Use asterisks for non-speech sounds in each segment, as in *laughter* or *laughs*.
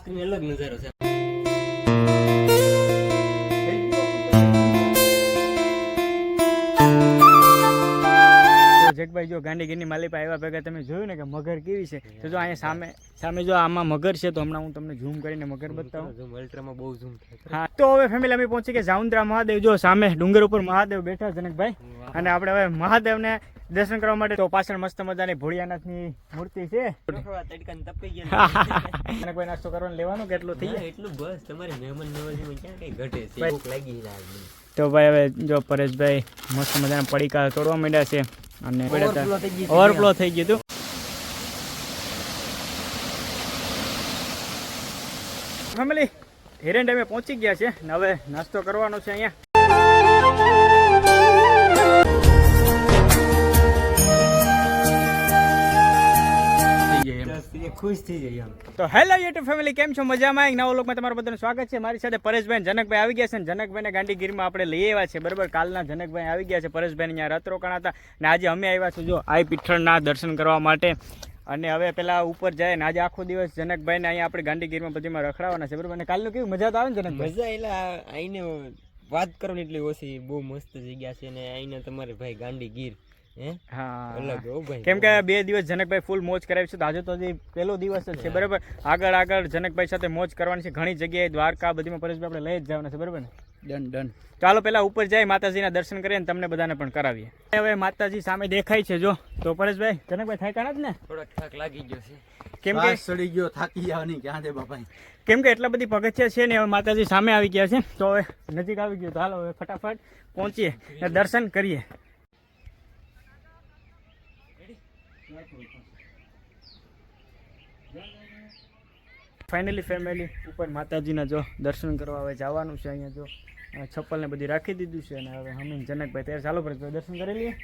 ખાસ કરીને અલગ નજારો છે. જેકભાઈ જો ગાંધીગીરની માલિપા આવ્યા ભેગા તમે જોયું ને કે મગર કેવી છે? તો જો અહીંયા સામે સામે જો આમાં મગર છે તો હમણાં હું તમને ઝૂમ કરીને મગર બતાવું. ઝૂમ અલ્ટ્રામાં બહુ ઝૂમ થાય હા તો હવે ફેમિલી અમે પહોંચી ગયા જાઉન્દ્રા મહાદેવ. જો સામે ડુંગર ઉપર મહાદેવ બેઠા જનકભાઈ. અને આપણે હવે મહાદેવને દર્શન કરવા માટે તો પાછળ મસ્ત મજાની ભોળિયાનાથની મૂર્તિ છે. તડકાને *laughs* જનકભાઈ નાસ્તો કરવાનું લેવાનું કેટલું થઈ જાય? એટલું બસ. તમારી મહેમાન નવાજી ક્યાં કઈ ઘટે છે? ભૂખ લાગી તો ભાઈ હવે જો પરેશભાઈ મસ્ત મજાના પડીકા તોડવા માંડ્યા છે. અને. ઓવરફ્લો થઈ ગયું હતું. ફેમિલી હિરેન ડેમે પહોંચી ગયા છે ને હવે નાસ્તો કરવાનો છે અહીંયા. ખુશ થઈ આમ તો હેલો યુટ્યુબ ફેમિલી કેમ છો? મજામાં? એક નવો લોકમાં તમારું બધાનું સ્વાગત છે. મારી સાથે પરેશભાઈ જનકભાઈ આવી ગયા છે અને જનકભાઈને ગાંધીગીરીમાં આપણે લઈ આવ્યા છે. બરાબર? કાલના જનકભાઈ આવી ગયા છે. પરેશભાઈ અહીંયા રથ રોકાણ હતા ને આજે અમે આવ્યા છું જો આઈ પીઠળના દર્શન કરવા માટે. અને હવે પેલા ઉપર જાય ને આજે આખો દિવસ જનકભાઈને અહીંયા આપણે ગાંધીગીરીમાં બધીમાં રખડાવવાના છે. બરાબર? અને કાલનું કેવું? મજા તો આવે ને જનકભાઈ? મજા એટલે આઈને વાત કરવાની એટલી ઓછી બહુ મસ્ત જગ્યા છે અને આઈને તમારે ભાઈ ગાંડી કેમ કે બે દિવસ જનકભાઈ ફૂલ મોજ કરાવી છે. તો આજે તો હજી પહેલો દિવસ જ છે બરાબર? આગળ આગળ જનકભાઈ સાથે મોજ કરવાની છે. ઘણી જગ્યાએ દ્વારકા બધીમાં પરેશભાઈ આપણે લઈ જ જવાના છે બરાબર ને? ડન ડન ચાલો પેલા ઉપર જાય માતાજીના દર્શન કરીએ તમને બધાને પણ કરાવીએ. હવે માતાજી સામે દેખાય છે જો. તો પરેશભાઈ જનકભાઈ થાય જ ને? થોડોક થાક લાગી ગયો છે. કેમ કે સડી ગયો થાકી જવાની ક્યાં છે બાપા કેમ કે એટલા બધી પગથિયા છે ને હવે માતાજી સામે આવી ગયા છે. તો હવે નજીક આવી ગયો. તો હાલો હવે ફટાફટ પહોંચીએ દર્શન કરીએ. ફાઇનલી ફેમિલી ઉપર માતાજીના જો દર્શન કરવા હવે જવાનું છે અહીંયા જો. અ, છપ્પલ ને બધી રાખી દીધું છે અને હવે હમીન જનકભાઈ ત્યારે. ચાલો પર દર્શન કરી લઈએ.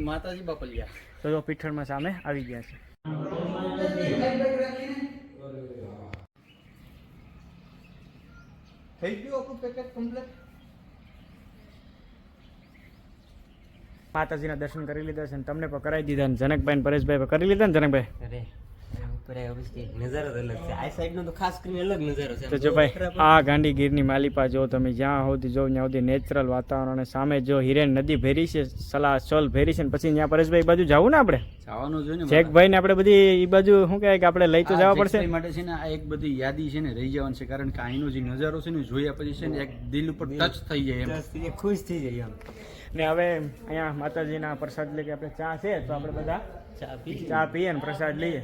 માતાજી બાપલિયા. તો જો પીઠળમાં સામે આવી ગયા છે. થઈ ગયું આપણું પેકેજ કમ્પ્લીટ માતાજીના દર્શન કરી લીધા છે અને તમને પણ કરાવી દીધા અને જનકભાઈ પરેશભાઈ પણ કરી લીધા ને જનકભાઈ? તો ખાસ કરીને અલગ નજારો છે. તો જો ભાઈ આ ગાંધીગીરની માલિપા જો તમે જ્યાં સુધી જો ત્યાં સુધી નેચરલ વાતાવરણ સામે જો હિરેન નદી ભેરી છે સલા સોલ ભેરી છે પછી ત્યાં પરેશભાઈ બાજુ જવું ને આપણે? જવાનું જોઈએ ને જેકભાઈ ને આપણે બધી એ બાજુ શું કહે કે આપણે લઈ તો જવા પડશે? માટે છે ને આ એક બધી યાદી છે ને રહી જવાનું છે કારણ કે અહીંનો જે નજારો છે ને જોયા પછી છે ને એક દિલ ઉપર ટચ થઈ જાય એમ. ખુશ થઈ જાય એમ. ને હવે અહીંયા માતાજીના પ્રસાદ લઈ કે આપણે ચા છે તો આપણે બધા ચા પીએ ને પ્રસાદ લઈએ.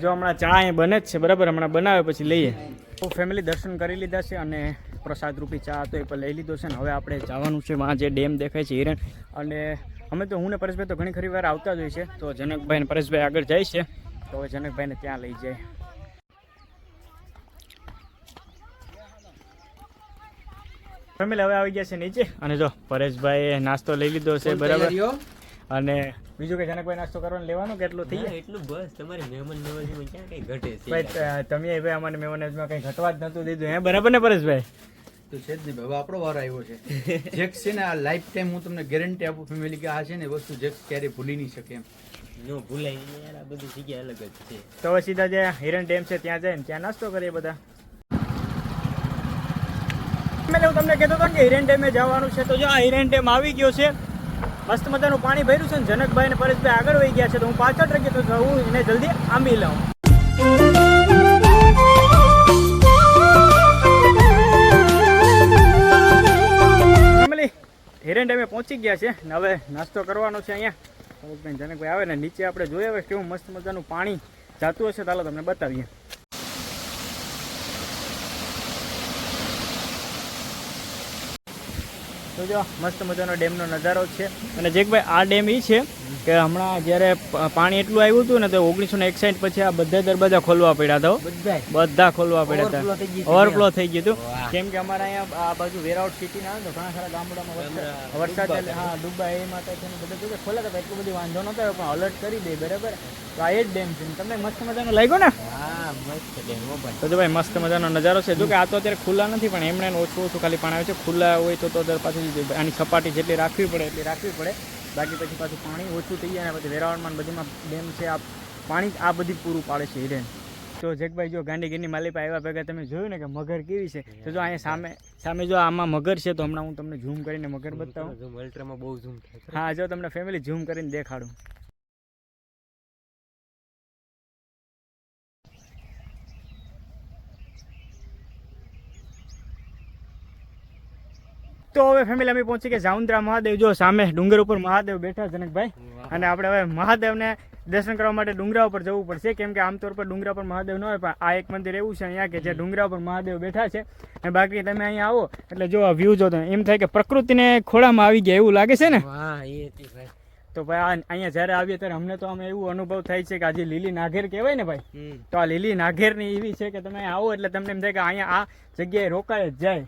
જો હમણાં ચા અહીં બને જ છે બરાબર? હમણાં બનાવે પછી લઈએ. તો ફેમિલી દર્શન કરી લીધા છે અને પ્રસાદ રૂપી ચા હતો એ પણ લઈ લીધો છે ને. હવે આપણે જવાનું છે વાં જે ડેમ દેખાય છે હિરણ. અને અમે તો હું ને પરેશભાઈ તો ઘણી ખરી વાર આવતા જ હોય છે. તો જનકભાઈ ને પરેશભાઈ આગળ જાય છે. તો હવે જનકભાઈને ત્યાં લઈ જાય. ફેમિલી હવે આવી ગયા છે નીચે. અને જો પરેશભાઈ નાસ્તો લઈ લીધો છે બરાબર? અને બીજું કે જનકભાઈ નાસ્તો કરવાનું લેવાનો કેટલું થઈ જાય? એટલું બસ. તમારી મહેમાન નવાજીમાં ક્યાં કઈ ઘટે છે? ભાઈ તમે ભાઈ અમને મેમોનેજમાં કઈ ઘટવા જ નતું દીધું હે? બરાબર ને પરેશભાઈ? તો છે જ નહીં હવે આપણો વાર આવ્યો છે. જેક્સ છે ને આ લાઈફ ટાઈમ હું તમને ગેરંટી આપું ફેમિલી કે આ છે ને વસ્તુ જેક્સ ક્યારેય ભૂલી નહીં શકે એમ. નો ભૂલાય નહીં યાર આ બધી જગ્યા અલગ જ છે. તો હવે સીધા જે હિરણ ડેમ છે ત્યાં જાય ને ત્યાં નાસ્તો કરીએ બધા. મેં હું તમને કહેતો હતો કે હિરેન ડેમે જવાનું છે તો જો આ હિરેન ડેમ આવી ગયો છે મસ્ત મજાનું પાણી ભર્યું છે ને જનકભાઈ ને પરેશભાઈ આગળ વહી ગયા છે તો હું પાછળ ગયો તો હું એને જલ્દી આંબી લઉં. હિરેન ડેમે પહોંચી ગયા છે ને હવે નાસ્તો કરવાનો છે અહીંયા. જનકભાઈ આવે ને નીચે આપણે જોઈએ હવે કેવું મસ્ત મજાનું પાણી જાતું હશે ચાલો તમને બતાવીએ. તો જો મસ્ત મજાનો ડેમનો નજારો છે. અને જેકભાઈ આ ડેમ એ છે કે હમણાં જ્યારે પાણી એટલું આવ્યું હતું ને તો ઓગણીસો ને એકસાઠ પછી આ બધા દરવાજા ખોલવા પડ્યા હતા બધા ખોલવા પડ્યા હતા. ઓવરફ્લો થઈ ગયું હતું. કેમ કે અમારા અહીંયા આ બાજુ વેરાઉટ સિટી ના તો ઘણા ખરા ગામડામાં વરસાદ હા ડુબાઈ એ માટે છે બધા બધું ખોલા હતા એટલું બધી વાંધો નતો આવ્યો પણ અલર્ટ કરી દે બરાબર? તો આ એ જ ડેમ છે તમે તમને મસ્ત મજાનો લાગ્યો ને? હા તો જો ભાઈ મસ્ત મજાનો નજારો છે. જો કે આ તો અત્યારે ખુલ્લા નથી પણ એમણે ઓછું ઓછું ખાલી પાણી આવે છે. ખુલ્લા હોય તો તો પાછું આની સપાટી જેટલી રાખવી પડે એટલી રાખવી પડે. બાકી પછી પાછું પાણી ઓછું થઈ જાય અને પછી વેરાવળમાં બધીમાં ડેમ છે આ પાણી આ બધી પૂરું પાડે છે હિરેન. તો જેકભાઈ જો ગાંધીગીરની માલિપા આવ્યા ભેગા તમે જોયું ને કે મગર કેવી છે? તો જો અહીંયા સામે સામે જો આમાં મગર છે તો હમણાં હું તમને ઝૂમ કરીને મગર બતાવું. અલ્ટ્રામાં બહુ ઝૂમ હા જો તમને ફેમિલી ઝૂમ કરીને દેખાડું. તો હવે ફેમિલી અમે પહોંચી ગયા જાઉન્દ્રા મહાદેવ. જો સામે ડુંગર ઉપર મહાદેવ બેઠા જનકભાઈ. અને આપણે હવે મહાદેવને દર્શન કરવા માટે ડુંગરા ઉપર જવું પડશે. કેમ કે આમતોર પર ડુંગરા પર મહાદેવ ન હોય પણ આ એક મંદિર એવું છે અહીંયા કે જે ડુંગરા ઉપર મહાદેવ બેઠા છે. અને બાકી તમે અહીંયા આવો એટલે જો આ વ્યૂ જો એમ થાય કે પ્રકૃતિને ખોળામાં આવી ગયા એવું લાગે છે ને? તો ભાઈ આ અહીંયા જ્યારે આવીએ ત્યારે અમને તો અમે એવું અનુભવ થાય છે કે આજે લીલી નાઘેર કહેવાય ને ભાઈ તો આ લીલી નાઘેરની એવી છે કે તમે આવો એટલે તમને એમ થાય કે અહીંયા આ જગ્યાએ રોકાય જ જાય.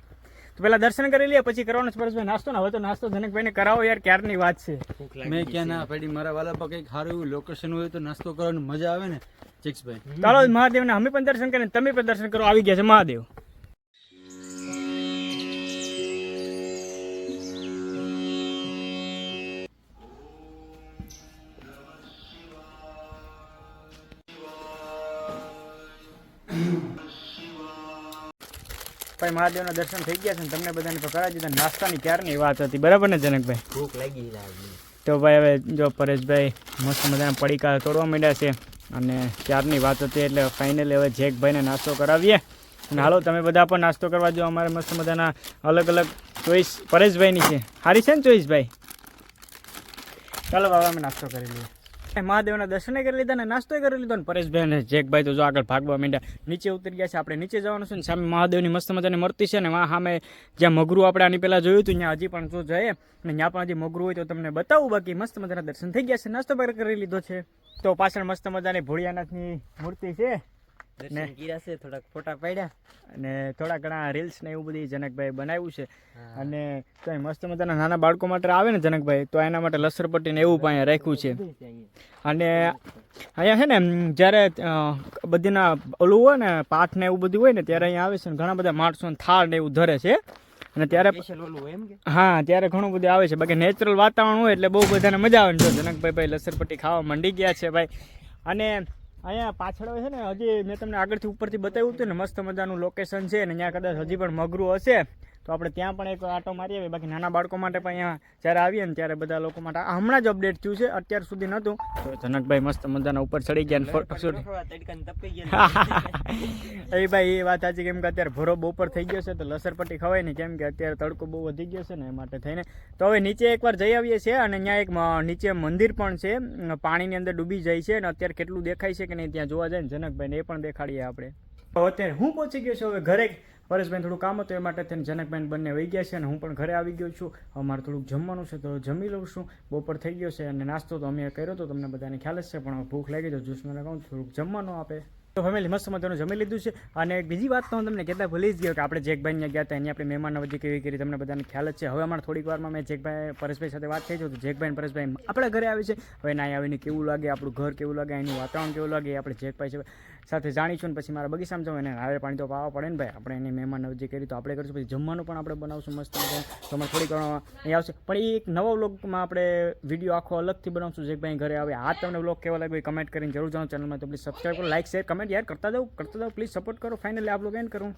તો પેલા દર્શન કરી લઈએ પછી કરવાનો છે. પરસભાઈ નાસ્તો ને હવે તો નાસ્તો જનકભાઈને કરાવો યાર ક્યારની વાત છે? ભૂખ મેં ક્યાં ના પડી મારા વાલા પર કંઈક સારું એવું લોકેશન હોય તો નાસ્તો કરવાની મજા આવે ને ચિક્સભાઈ ચાલો મહાદેવને અમે પણ દર્શન કરીને તમે પણ દર્શન કરો આવી ગયા છે મહાદેવ. ભાઈ મહાદેવના દર્શન થઈ ગયા છે ને તમને બધાને તો કરાવી દીધા. નાસ્તાની ક્યારની વાત હતી? બરાબર ને જનકભાઈ? ભૂખ લાગી તો ભાઈ હવે જો પરેશભાઈ મસ્ત મજાના પડીકા તોડવા માંડ્યા છે અને ક્યારની વાત હતી એટલે ફાઇનલી હવે જેકભાઈને નાસ્તો કરાવીએ. અને હાલો તમે બધા પણ નાસ્તો કરવા જો. અમારે મસ્ત મજાના અલગ અલગ ચોઈસ પરેશભાઈની છે. સારી છે ને ચોઈસભાઈ ચાલો બાબા અમે નાસ્તો કરી લઈએ. મહાદેવના દર્શન કરી લીધા ને નાસ્તો કરી લીધો ને પરેશભાઈ અને જેકભાઈ તો જો આગળ ભાગવા માંડ્યા. નીચે ઉતરી ગયા છે. આપણે નીચે જવાનું છે ને સામે મહાદેવની મસ્ત મજાની મૂર્તિ છે ને વાં સામે જ્યાં મગરું આપણે આની પહેલાં જોયું હતું, ત્યાં હજી પણ જો જઈએ. અને ત્યાં પણ હજી મગરું હોય તો તમને બતાવું. બાકી મસ્ત મજાના દર્શન થઈ ગયા છે. નાસ્તો પણ કરી લીધો છે. તો પાછળ મસ્ત મજાની ભોળિયાનાથની મૂર્તિ છે. દર્શન કર્યા છે થોડાક ફોટા પાડ્યા. અને થોડા ઘણા રીલ્સ ને એવું બધી જનકભાઈ બનાવ્યું છે. અને કંઈ મસ્ત મજાના નાના બાળકો માટે આવે ને જનકભાઈ તો એના માટે લસરપટ્ટી ને એવું પણ રાખ્યું છે. અને અહીંયા છે ને જ્યારે બધીના ઓલું હોય ને પાઠ ને એવું બધું હોય ને ત્યારે અહીંયા આવે છે ને ઘણા બધા માણસો થાળ ને એવું ધરે છે. અને ત્યારે હા ત્યારે ઘણું બધું આવે છે. બાકી નેચરલ વાતાવરણ હોય એટલે બહુ બધાને મજા આવે ને જો જનકભાઈ ભાઈ લસરપટ્ટી ખાવા મંડી ગયા છે ભાઈ. અને અહીંયા પાછળ છે ને, હજી મેં તમને આગળથી ઉપરથી બતાવ્યું હતું ને, મસ્ત મજાનું લોકેશન છે ને અહીંયા કદાચ હજી પણ મગરું હશે. તો આપણે ત્યાં પણ એક આટો મારી આવીએ બાકી નાના બાળકો માટે પણ અહીંયા જ્યારે આવીએ ને ત્યારે બધા લોકો માટે હમણાં જ અપડેટ થયું છે. અત્યાર સુધી નહોતું. તો જનકભાઈ મસ્ત મજાના ઉપર ચડી ગયા ને ફોટોશૂટ *laughs* એ ભાઈ એ વાત સાચી કેમ કે અત્યારે ભરો બપોર થઈ ગયો છે તો લસરપટ્ટી ખવાય નહીં. કેમ કે અત્યારે તડકો બહુ વધી ગયો છે ને એ માટે થઈને. તો હવે નીચે એકવાર જઈ આવીએ છીએ અને અહીંયા એક નીચે મંદિર પણ છે. પાણીની અંદર ડૂબી જાય છે અને અત્યારે કેટલું દેખાય છે કે નહીં ત્યાં જોવા જાય ને જનકભાઈને એ પણ દેખાડીએ આપણે. અત્યારે હું પહોંચી ગયો છું. હવે ઘરે પરેશભાઈ થોડું કામ હતું, એ માટે થઈને જનકબેન બંને વહી ગયા છે અને હું પણ ઘરે આવી ગયો છું. હવે મારે થોડુંક જમવાનું છે, તો જમી લઉં છું. બપોર થઈ ગયો છે અને નાસ્તો તો અમે કર્યો હતો તમને બધાને ખ્યાલ જ છે, પણ ભૂખ લાગી તો જ્યુસ મને કહું, થોડુંક જમવાનું આપે. તો ફેમિલી મસ્ત મજાનું જમી લીધું છે. અને એક બીજી વાત તો હું તમને કહેતા ભૂલી જ ગયો કે આપણે જેકભાઈ ત્યાં ગયા હતા, એની આપણે મહેમાન નવજી કેવી કરી, તમને બધાને ખ્યાલ જ છે. હવે અમારે થોડીક વારમાં મેં જેકભાઈ, પરેશભાઈ સાથે વાત થઈ તો જેકભાઈ પરેશભાઈ આપણા ઘરે આવે છે. હવે ના આવીને કેવું લાગે, આપણું ઘર કેવું લાગે, એનું વાતાવરણ કેવું લાગે આપણે જેકભાઈ છે સાથે જાણીશું ને પછી મારા બગીચામાં જવું એને હારે પાણી તો પાવા પડે ને ભાઈ. આપણે એની મહેમાન નવજી કરી તો આપણે કરીશું. પછી જમવાનું પણ આપણે બનાવશું મસ્ત. તો અમારે થોડીક વાર અહીં આવશે. પણ એ એક નવો વ્લોગમાં આપણે વીડિયો આખો અલગથી બનાવશું. જેકભાઈ ઘરે આવે. આ તમને વ્લોગ કેવો લાગ્યો એ કમેન્ટ કરીને જરૂર જાણો ચેનલમાં તો પ્લીઝ સબસ્ક્રાઈબ કરો લાઈક શેર કમેન્ટ યાર. કરતા જાઓ કરતા જાઓ. પ્લીઝ સપોર્ટ કરો. ફાઇનલી આ વ્લોગ એન્ડ કરું.